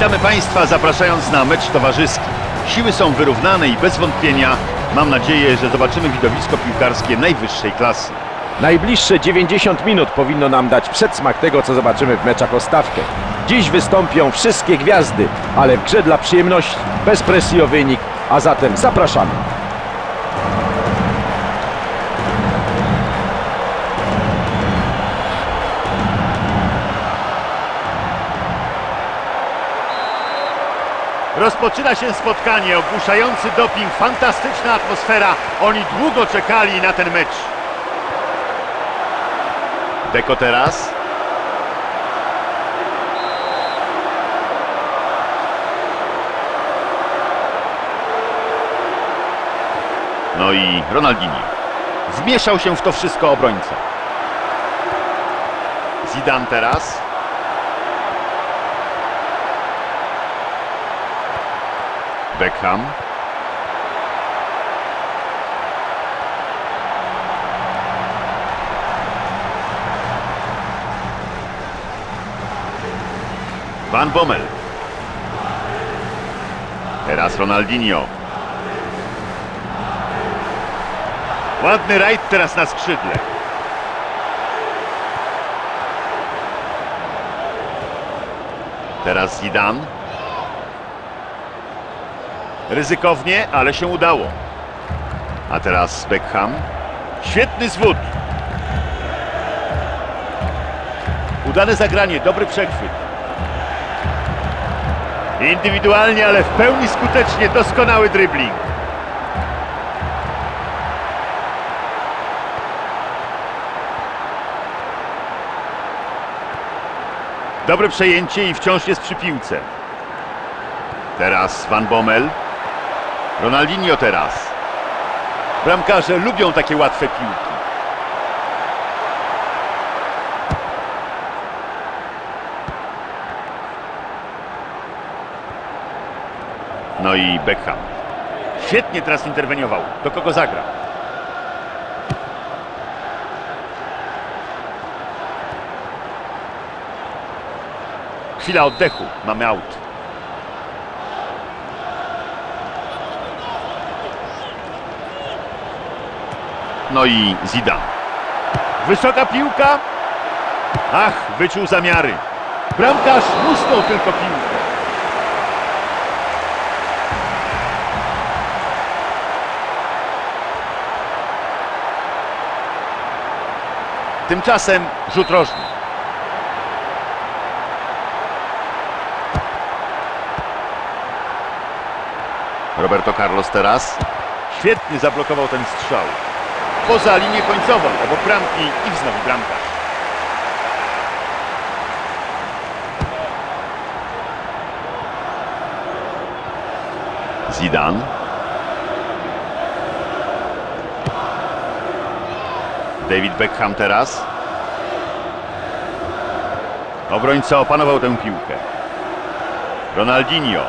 Witamy Państwa zapraszając na mecz towarzyski. Siły są wyrównane i bez wątpienia mam nadzieję, że zobaczymy widowisko piłkarskie najwyższej klasy. Najbliższe 90 minut powinno nam dać przedsmak tego, co zobaczymy w meczach o stawkę. Dziś wystąpią wszystkie gwiazdy, ale w grze dla przyjemności, bez presji o wynik, a zatem zapraszamy. Rozpoczyna się spotkanie, ogłuszający doping, fantastyczna atmosfera. Oni długo czekali na ten mecz. Deko teraz. No i Ronaldinho. Wmieszał się w to wszystko obrońca. Zidane teraz. Beckham. Van Bommel. Teraz Ronaldinho. Ładny rajd teraz na skrzydle. Teraz Zidane. Ryzykownie, ale się udało. A teraz Beckham. Świetny zwód. Udane zagranie, dobry przechwyt. Indywidualnie, ale w pełni skutecznie, doskonały dribbling. Dobre przejęcie i wciąż jest przy piłce. Teraz Van Bommel. Ronaldinho teraz. Bramkarze lubią takie łatwe piłki. No i Beckham. Świetnie teraz interweniował. Do kogo zagra? Chwila oddechu. Mamy aut. No i Zidane. Wysoka piłka. Ach, wyczuł zamiary. Bramkarz musnął tylko piłkę. Tymczasem rzut rożny. Roberto Carlos teraz. Świetnie zablokował ten strzał poza linię końcową, obok bramki i wznowi bramkarz. Zidane. David Beckham teraz. Obrońca opanował tę piłkę. Ronaldinho.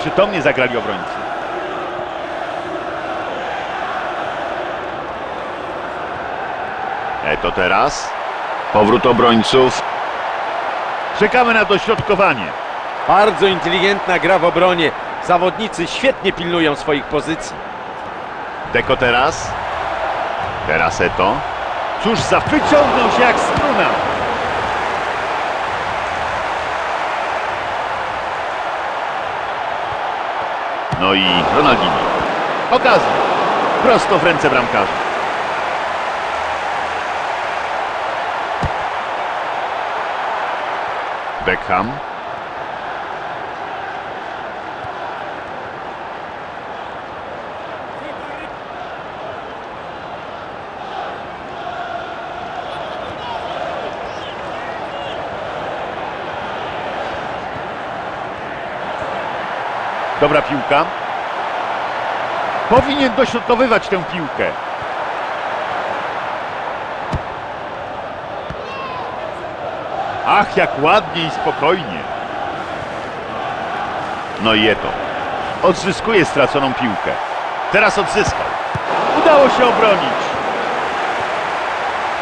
Przytomnie zagrali obrońcy. Eto teraz. Powrót obrońców. Czekamy na dośrodkowanie. Bardzo inteligentna gra w obronie. Zawodnicy świetnie pilnują swoich pozycji. Deko teraz. Teraz Eto. Cóż za wyciągnął się jak struna. No i Ronaldinho. Okazja. Prosto w ręce bramkarza. Beckham. Dobra piłka. Powinien dośrodkowywać tę piłkę. Ach, jak ładnie i spokojnie. No i Eto. Odzyskuje straconą piłkę. Teraz odzyskał. Udało się obronić.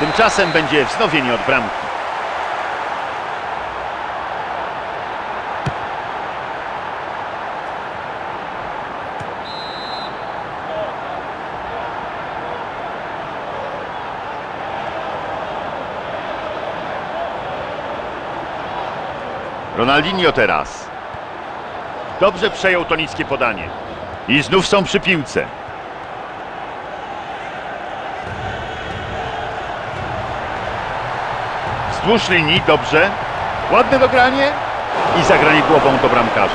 Tymczasem będzie wznowienie od bramki. Ronaldinho teraz. Dobrze przejął to niskie podanie. I znów są przy piłce. Wzdłuż linii, dobrze. Ładne dogranie i zagranie głową do bramkarza.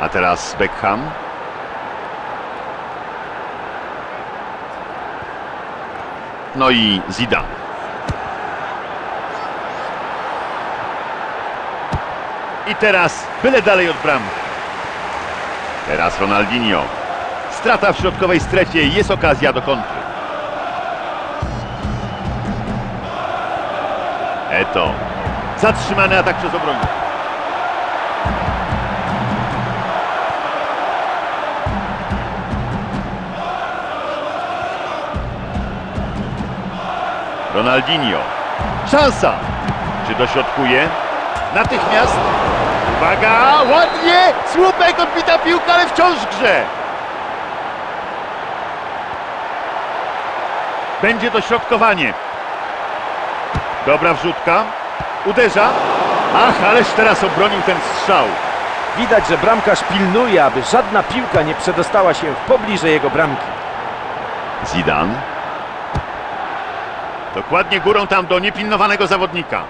A teraz Beckham. No i Zidane. I teraz byle dalej od bramki. Teraz Ronaldinho. Strata w środkowej strefie jest okazja do kontry. Eto. Zatrzymany atak przez obrońcę. Ronaldinho. Szansa. Czy dośrodkuje? Natychmiast. Uwaga, ładnie! Słupek, odbita piłka, ale wciąż grze. Będzie dośrodkowanie. Dobra wrzutka. Uderza. Ach, ależ teraz obronił ten strzał. Widać, że bramkarz pilnuje, aby żadna piłka nie przedostała się w pobliże jego bramki. Zidane. Dokładnie górą tam do niepilnowanego zawodnika.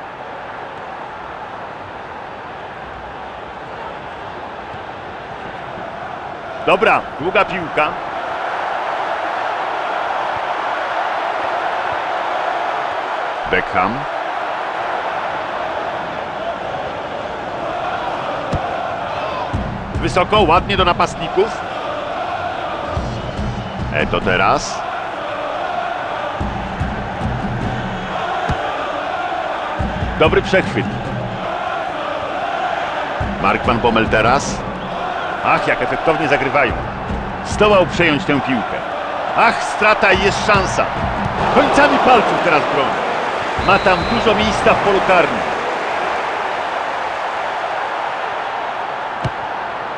Dobra, długa piłka. Beckham. Wysoko, ładnie do napastników. E to teraz. Dobry przechwyt. Mark van Bommel teraz. Ach, jak efektownie zagrywają. Zdołał przejąć tę piłkę. Ach, strata i jest szansa. Końcami palców teraz broni. Ma tam dużo miejsca w polu karnym.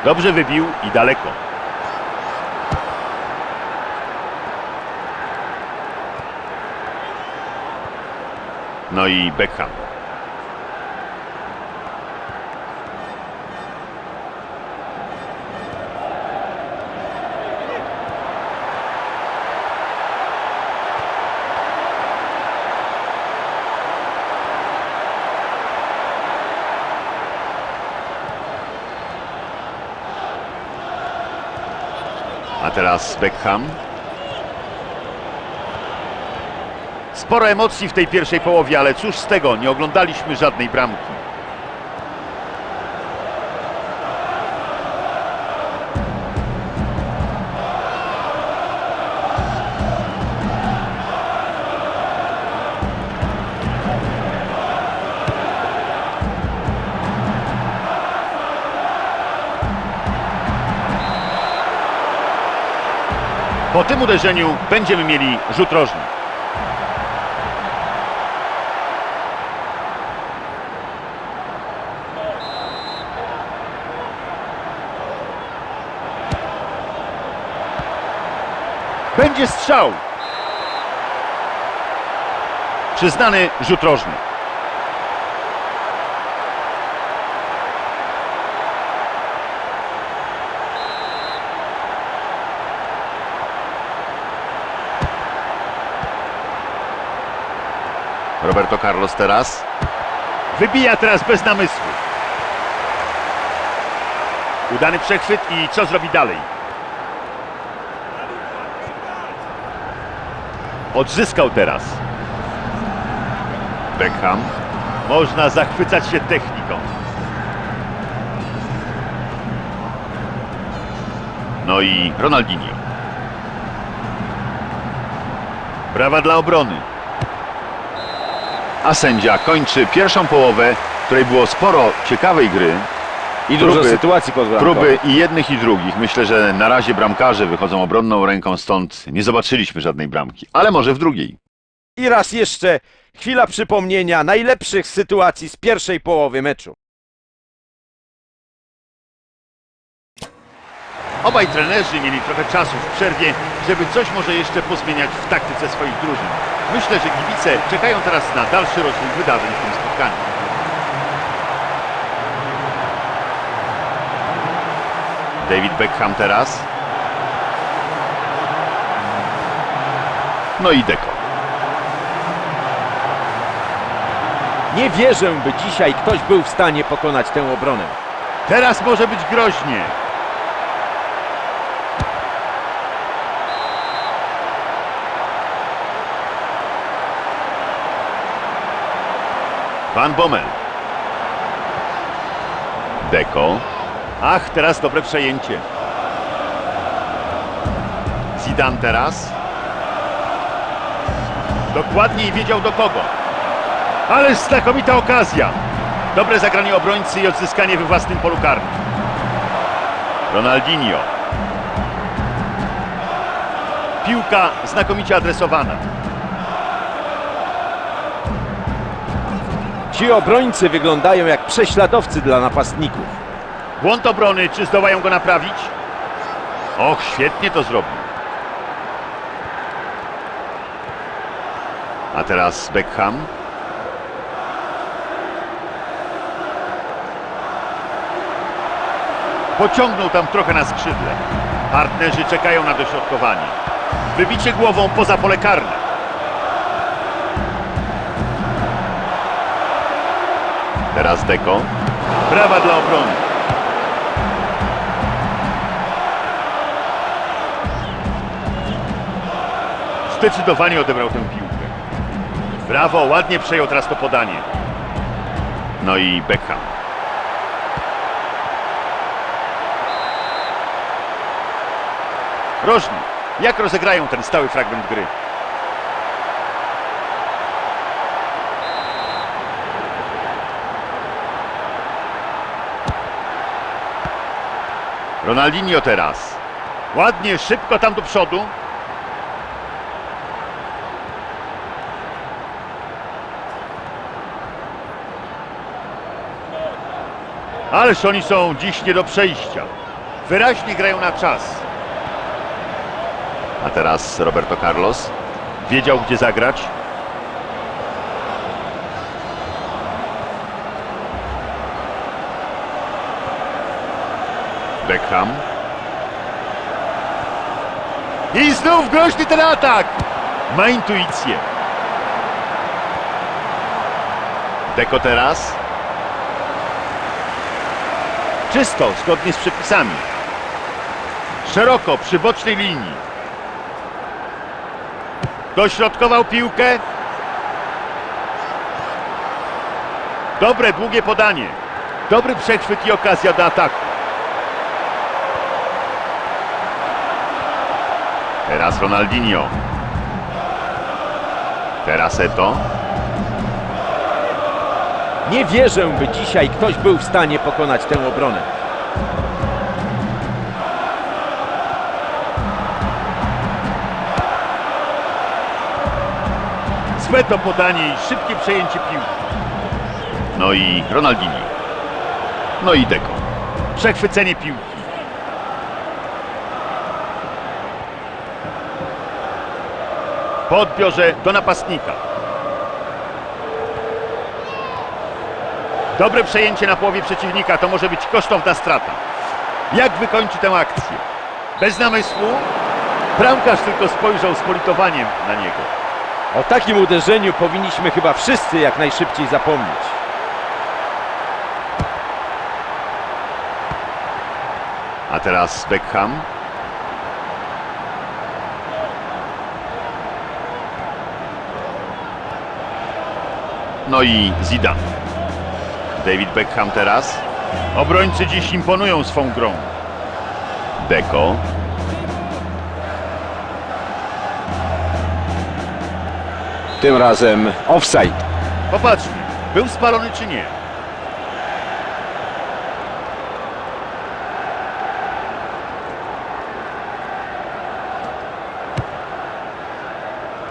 Dobrze wybił i daleko. No i Beckham. Teraz Beckham. Sporo emocji w tej pierwszej połowie, ale cóż z tego, nie oglądaliśmy żadnej bramki. Po tym uderzeniu będziemy mieli rzut rożny. Będzie strzał. Przyznany rzut rożny. Roberto Carlos teraz. Wybija teraz bez namysłu. Udany przechwyt i co zrobi dalej? Odzyskał teraz. Beckham. Można zachwycać się techniką. No i Ronaldinho. Brawa dla obrony. A sędzia kończy pierwszą połowę, w której było sporo ciekawej gry. I dużo Próby- sytuacji podbramkowych. Próby i jednych i drugich. Myślę, że na razie bramkarze wychodzą obronną ręką, stąd nie zobaczyliśmy żadnej bramki. Ale może w drugiej. I raz jeszcze chwila przypomnienia najlepszych sytuacji z pierwszej połowy meczu. Obaj trenerzy mieli trochę czasu w przerwie, żeby coś może jeszcze pozmieniać w taktyce swoich drużyn. Myślę, że kibice czekają teraz na dalszy rozwój wydarzeń w tym spotkaniu. David Beckham teraz. No i Deko. Nie wierzę, by dzisiaj ktoś był w stanie pokonać tę obronę. Teraz może być groźnie. Van Bommel. Deko. Ach, teraz dobre przejęcie. Zidane teraz. Dokładniej wiedział do kogo. Ale znakomita okazja. Dobre zagranie obrońcy i odzyskanie we własnym polu karnym. Ronaldinho. Piłka znakomicie adresowana. Ci obrońcy wyglądają jak prześladowcy dla napastników. Błąd obrony, czy zdołają go naprawić? Och, świetnie to zrobił. A teraz Beckham. Pociągnął tam trochę na skrzydle. Partnerzy czekają na dośrodkowanie. Wybicie głową poza pole karne. Teraz Deko. Brawa dla obrony. Zdecydowanie odebrał tę piłkę. Brawo, ładnie przejął teraz to podanie. No i Beckham. Rożni, jak rozegrają ten stały fragment gry? Ronaldinho teraz. Ładnie, szybko tam do przodu. Ależ oni są dziś nie do przejścia. Wyraźnie grają na czas. A teraz Roberto Carlos. Wiedział, gdzie zagrać. Beckham. I znów groźny ten atak. Ma intuicję. Deko teraz. Czysto, zgodnie z przepisami. Szeroko, przy bocznej linii. Dośrodkował piłkę. Dobre, długie podanie. Dobry przechwyt i okazja do ataku. Teraz Ronaldinho. Teraz Eto. Nie wierzę, by dzisiaj ktoś był w stanie pokonać tę obronę. Złe to podanie i szybkie przejęcie piłki. No i Ronaldinho. No i Deko. Przechwycenie piłki. Po odbiorze do napastnika. Dobre przejęcie na połowie przeciwnika to może być kosztowna strata. Jak wykończy tę akcję? Bez namysłu? Bramkarz tylko spojrzał z politowaniem na niego. O takim uderzeniu powinniśmy chyba wszyscy jak najszybciej zapomnieć. A teraz Beckham. No i Zidane. David Beckham teraz. Obrońcy dziś imponują swą grą. Deko. Tym razem offside. Popatrzmy, był spalony czy nie.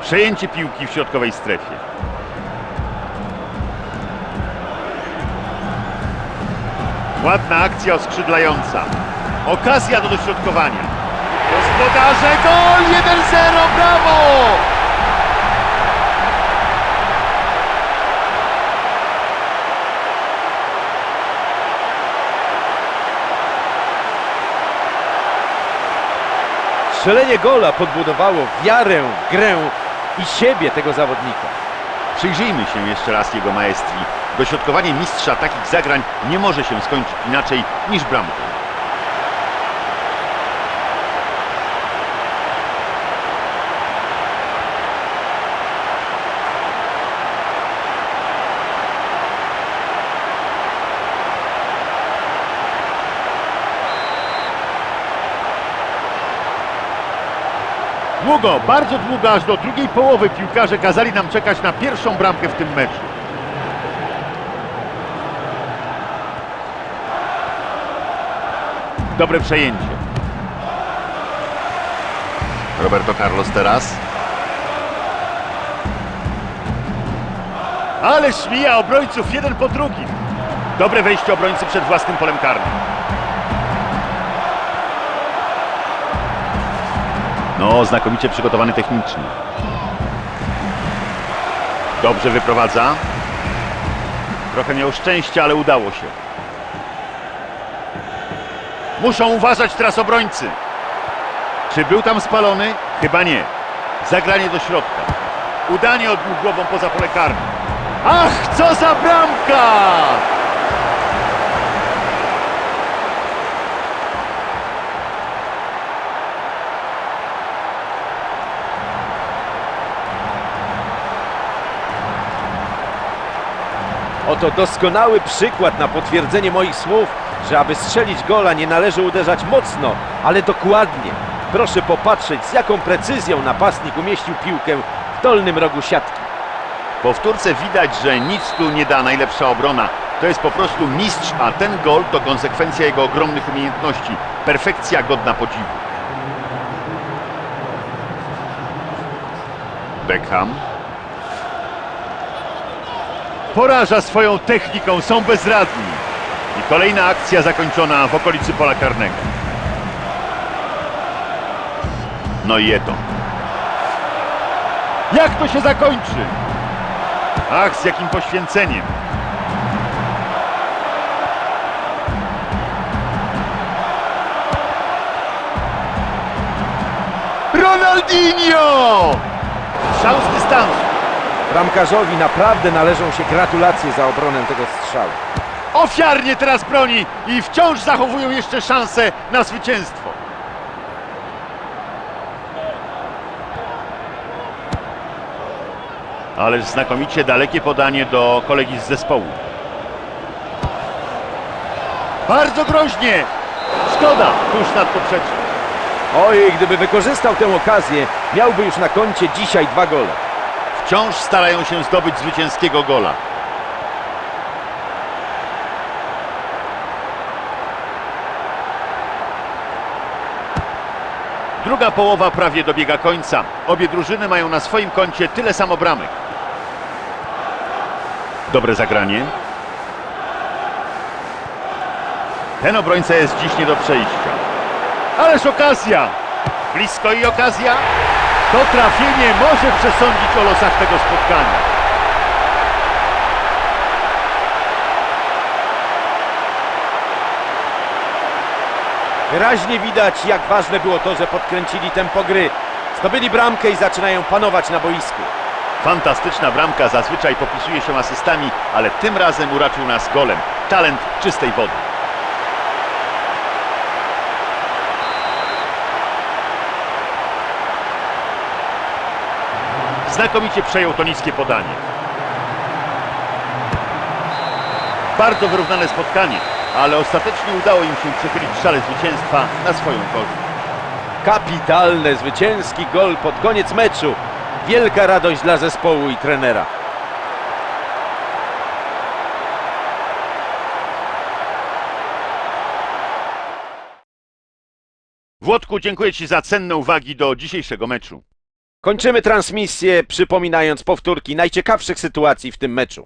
Przejęcie piłki w środkowej strefie. Ładna akcja oskrzydlająca. Okazja do dośrodkowania. Gospodarze gol! 1-0, brawo! Strzelenie gola podbudowało wiarę, grę i siebie tego zawodnika. Przyjrzyjmy się jeszcze raz jego maestrii. Dośrodkowanie mistrza takich zagrań nie może się skończyć inaczej niż bramką. Długo, bardzo długo, aż do drugiej połowy piłkarze kazali nam czekać na pierwszą bramkę w tym meczu. Dobre przejęcie. Roberto Carlos teraz. Ale szmija obrońców jeden po drugim. Dobre wejście obrońcy przed własnym polem karnym. No, znakomicie przygotowany technicznie. Dobrze wyprowadza. Trochę miał szczęścia, ale udało się. Muszą uważać teraz obrońcy. Czy był tam spalony? Chyba nie. Zagranie do środka. Udanie odbił głową poza pole karne. Ach, co za bramka! Oto doskonały przykład na potwierdzenie moich słów, że aby strzelić gola nie należy uderzać mocno, ale dokładnie. Proszę popatrzeć, z jaką precyzją napastnik umieścił piłkę w dolnym rogu siatki. Powtórce widać, że nic tu nie da najlepsza obrona. To jest po prostu mistrz, a ten gol to konsekwencja jego ogromnych umiejętności. Perfekcja godna podziwu. Beckham. Poraża swoją techniką, są bezradni. I kolejna akcja zakończona w okolicy pola karnego. No i Eto. Jak to się zakończy? Ach, z jakim poświęceniem. Ronaldinho! Strzał z dystansu. Bramkarzowi naprawdę należą się gratulacje za obronę tego strzału. Ofiarnie teraz broni i wciąż zachowują jeszcze szansę na zwycięstwo. Ależ znakomicie dalekie podanie do kolegi z zespołu. Bardzo groźnie. Szkoda, tuż nad poprzeczką. Oj, gdyby wykorzystał tę okazję, miałby już na koncie dzisiaj dwa gole. Wciąż starają się zdobyć zwycięskiego gola. Druga połowa prawie dobiega końca. Obie drużyny mają na swoim koncie tyle samo bramek. Dobre zagranie. Ten obrońca jest dziś nie do przejścia. Ależ okazja! Blisko i okazja. To trafienie może przesądzić o losach tego spotkania. Wyraźnie widać, jak ważne było to, że podkręcili tempo gry. Zdobyli bramkę i zaczynają panować na boisku. Fantastyczna bramka zazwyczaj popisuje się asystami, ale tym razem uraczył nas golem. Talent czystej wody. Znakomicie przejął to niskie podanie. Bardzo wyrównane spotkanie, ale ostatecznie udało im się przechylić szale zwycięstwa na swoją korzyść. Kapitalne, zwycięski gol pod koniec meczu. Wielka radość dla zespołu i trenera. Włodku, dziękuję Ci za cenne uwagi do dzisiejszego meczu. Kończymy transmisję, przypominając powtórki najciekawszych sytuacji w tym meczu.